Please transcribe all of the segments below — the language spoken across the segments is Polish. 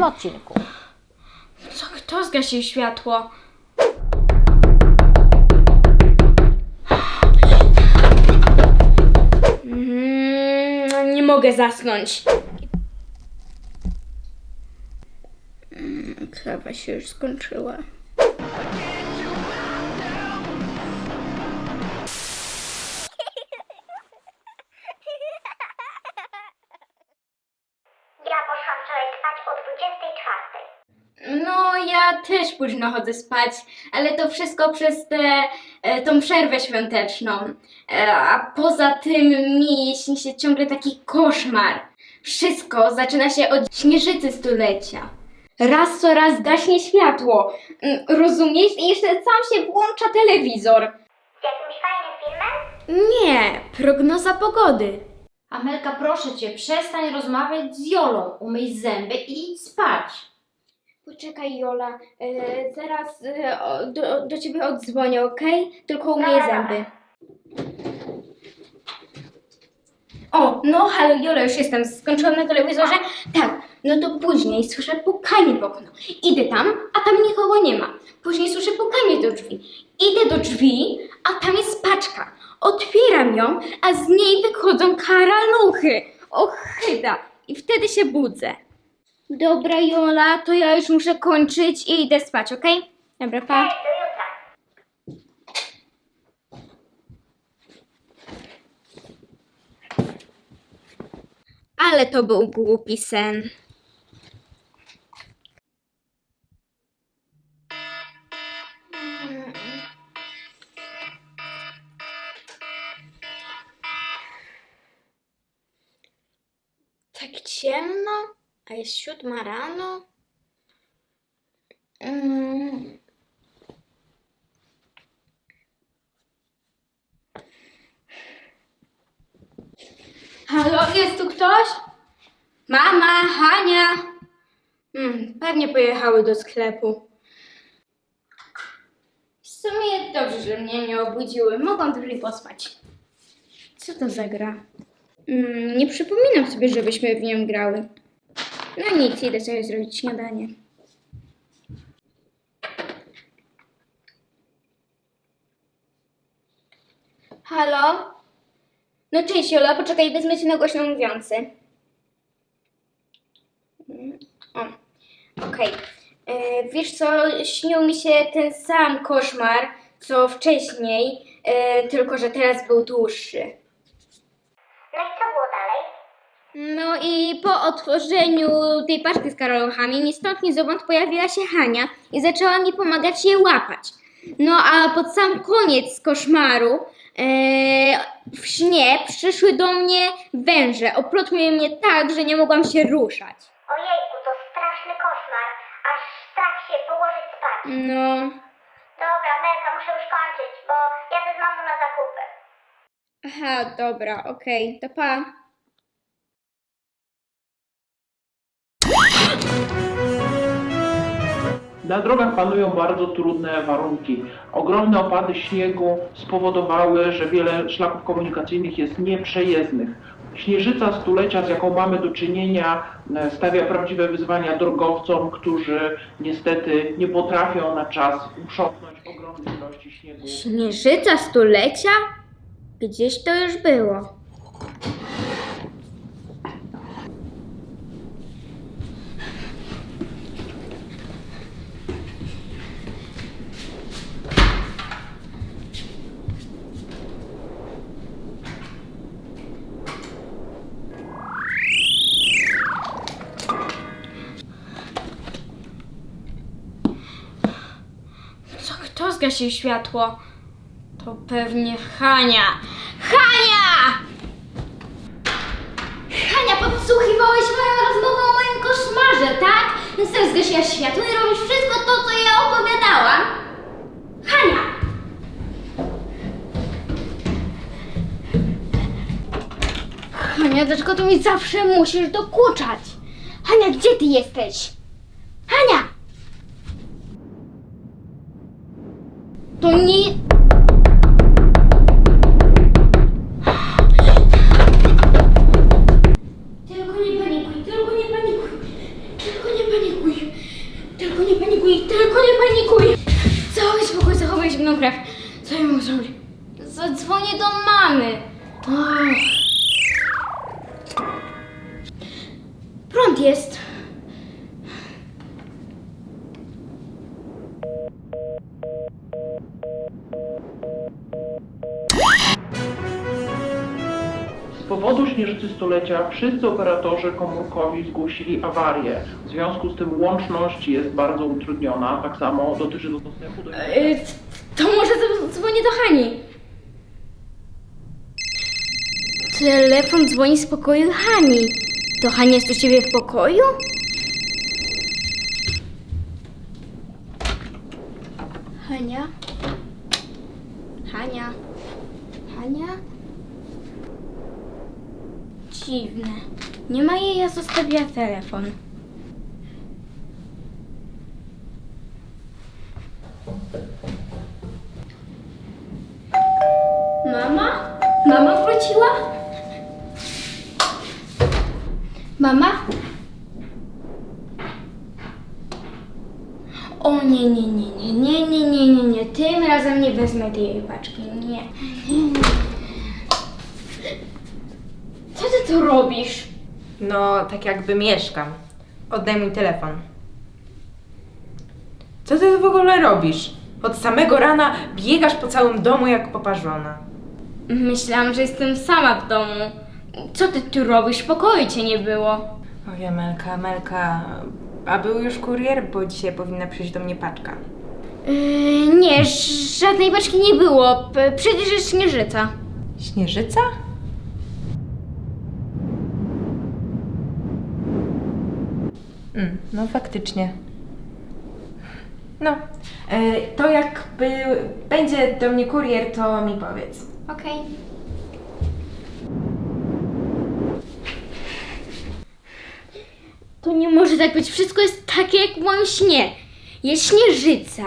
tym odcinku. Co, kto zgasił światło? Mm, nie mogę zasnąć. Mm, Kawa się już skończyła. 24. No, ja też późno chodzę spać, ale to wszystko przez tę e, tą przerwę świąteczną. E, a poza tym mi śni się ciągle taki koszmar. Wszystko zaczyna się od śnieżycy stulecia. Raz co raz gaśnie światło. Mm, Rozumiesz? I jeszcze sam się włącza telewizor. Z jakimś fajnym filmem? Nie, prognoza pogody. Amelka, proszę cię, przestań rozmawiać z Jolą, umyj zęby i idź spać. Poczekaj, Jola, e, zaraz e, o, do, do ciebie odzwonię, okej? Tylko umyję zęby. O, no halo Jola, już jestem. Skończyłam na telewizorze? Tak, no to później słyszę pukanie w okno. Idę tam, a tam nikogo nie ma. Później słyszę pukanie do drzwi. Idę do drzwi, a tam jest paczka. Otwieram ją, a z niej wychodzą karaluchy. Ochyda. I wtedy się budzę. Dobra, Jola, to ja już muszę kończyć i idę spać, okej? Dobra, pa. Ale to był głupi sen. Tak ciemno, a jest siódma rano. Mm. Halo, jest tu ktoś? Mama, Hania. Hmm, pewnie pojechały do sklepu. W sumie dobrze, że mnie nie obudziły. Mogłam trochę pospać. Co to za gra? Mm, nie przypominam sobie, żebyśmy w nią grały. No nic, idę sobie zrobić śniadanie. Halo? No cześć Jola, poczekaj, wezmę cię na głośno mówiący. Mm, O, okej. E, Wiesz co, śnił mi się ten sam koszmar, co wcześniej, e, tylko że teraz był dłuższy. No i co było dalej? No i po otworzeniu tej paczki z karaluchami ni stąd ni zowąd pojawiła się Hania i zaczęła mi pomagać je łapać. No a pod sam koniec koszmaru e, w śnie przyszły do mnie węże. Oplotły mnie tak, że nie mogłam się ruszać. Ojejku, to straszny koszmar. Aż strach się położyć spać. No, Dobra, Melka, muszę już kończyć, bo jadę z mamą na zakupy. aha, dobra, okej, to pa. Na drogach panują bardzo trudne warunki. Ogromne opady śniegu spowodowały, że wiele szlaków komunikacyjnych jest nieprzejezdnych. Śnieżyca stulecia, z jaką mamy do czynienia, e, stawia prawdziwe wyzwania drogowcom, którzy niestety nie potrafią na czas uprzątnąć ogromnej ilości śniegu. Śnieżyca stulecia? Gdzieś to już było. Zgasił światło? To pewnie Hania. Hania! Hania, podsłuchiwałeś moją rozmowę o moim koszmarze, tak? Więc teraz zgasiłaś światło i robisz wszystko to, co ja opowiadałam? Hania! Hania, dlaczego tu mi zawsze musisz dokuczać? Hania, gdzie ty jesteś? Hania! To nie... 25-stulecia wszyscy operatorzy komórkowi zgłosili awarię. W związku z tym łączność jest bardzo utrudniona. Tak samo dotyczy to dostępu do... E, e, to może dzwonię do Hani. Telefon dzwoni z pokoju Hani. To Hani jest u ciebie w pokoju? Dziwne. Nie ma jej, ja zostawiła telefon. Mama? Mama wróciła? Mama? O nie, nie, nie, nie, nie, nie, nie, nie, nie. Tym razem nie wezmę tej paczki. Nie. nie, nie. Co ty tu robisz? No, tak jakby mieszkam. Oddaj mi telefon. Co ty w ogóle robisz? Od samego rana biegasz po całym domu jak poparzona. Myślałam, że jestem sama w domu. Co ty tu robisz? W pokoju cię nie było. Oj, Melka, Melka. A był już kurier, bo dzisiaj powinna przyjść do mnie paczka. Yy, nie, ż- żadnej paczki nie było. P- Przecież jest śnieżyca. Śnieżyca? Mm, no faktycznie. No, e, to jakby będzie do mnie kurier, to mi powiedz. Okej. To nie może tak być. Wszystko jest takie jak w moim śnie. Jest śnieżyca.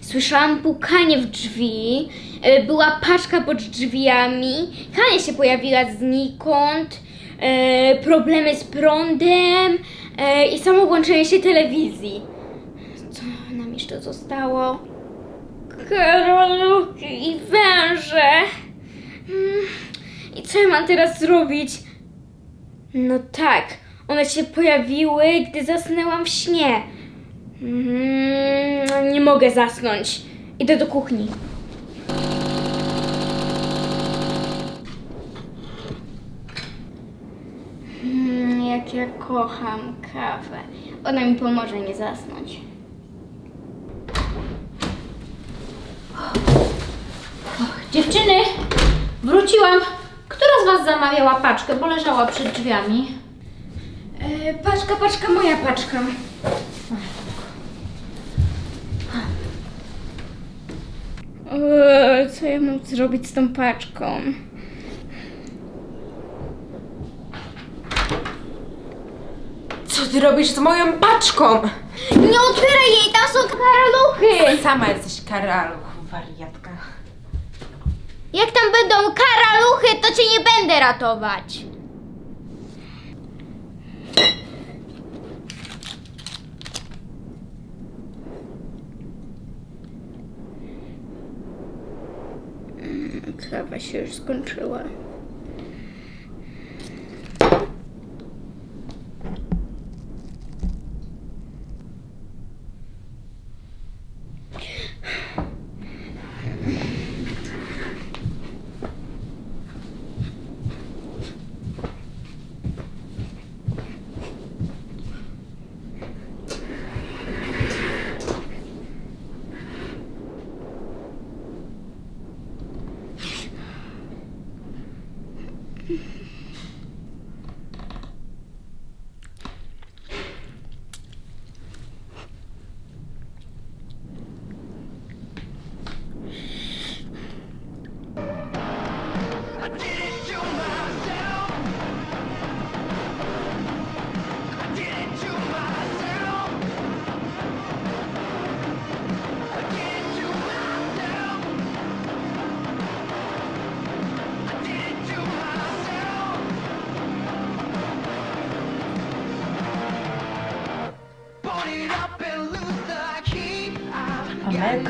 Słyszałam pukanie w drzwi. e, Była paczka pod drzwiami. Hania się pojawiła znikąd. e, Problemy z prądem. E, I samo włączenie się telewizji. Co nam jeszcze zostało? Karoluchy i węże. Mm, I co ja mam teraz zrobić? No tak, one się pojawiły, gdy zasnęłam w śnie. Mm, nie mogę zasnąć. Idę do kuchni. Mm, jak ja kocham kawę. Ona mi pomoże nie zasnąć. Dziewczyny, wróciłam. Która z Was zamawiała paczkę, bo leżała przed drzwiami? E, paczka, paczka, moja paczka. Eee, co ja mam zrobić z tą paczką? Ty robisz z moją paczką? Nie otwieraj jej, tam są karaluchy! Sama jesteś karaluch, wariatka. Jak tam będą karaluchy, to cię nie będę ratować. Mm, Kawa się już skończyła. Mm-hmm.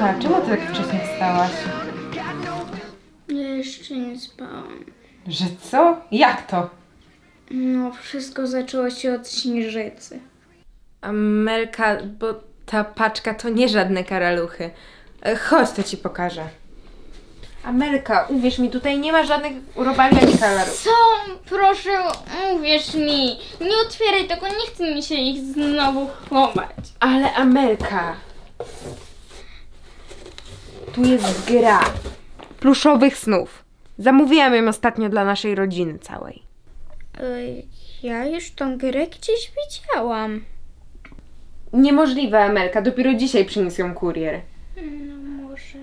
Amelka, czemu ty tak wcześnie wstałaś? Ja jeszcze nie spałam. Że co? Jak to? No, wszystko zaczęło się od śnieżycy. Amelka, bo ta paczka to nie żadne karaluchy. E, Chodź, to ci pokażę. Amelka, uwierz mi, tutaj nie ma żadnych urobali ani karaluchów. Co? Proszę, uwierz mi. Nie otwieraj tego, nie chce mi się ich znowu chować. Ale Amelka. Tu jest gra pluszowych snów. Zamówiłam ją ostatnio dla naszej rodziny całej. Ja już tą grę gdzieś widziałam. Niemożliwe, Amelka. Dopiero dzisiaj przyniósł ją kurier. No może.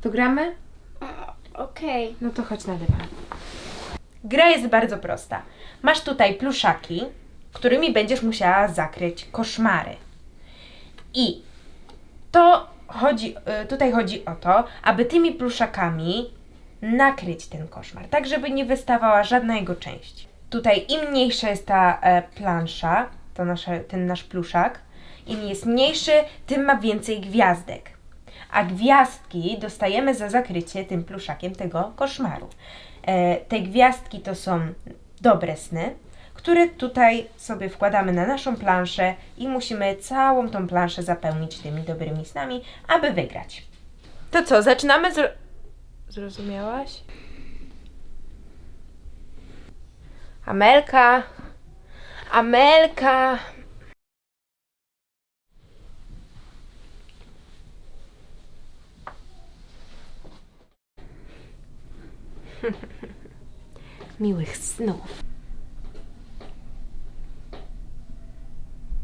To gramy? Okej. No to chodź na dywan. Gra jest bardzo prosta. Masz tutaj pluszaki, którymi będziesz musiała zakryć koszmary. I to chodzi, y, tutaj chodzi o to, aby tymi pluszakami nakryć ten koszmar, tak żeby nie wystawała żadna jego część. Tutaj im mniejsza jest ta e, plansza, to nasze, ten nasz pluszak, im jest mniejszy, tym ma więcej gwiazdek. A gwiazdki dostajemy za zakrycie tym pluszakiem tego koszmaru. E, te gwiazdki to są dobre sny, które tutaj sobie wkładamy na naszą planszę i musimy całą tą planszę zapełnić tymi dobrymi snami, aby wygrać. To co, zaczynamy? Zro... Zrozumiałaś? Amelka. Amelka. Miłych snów.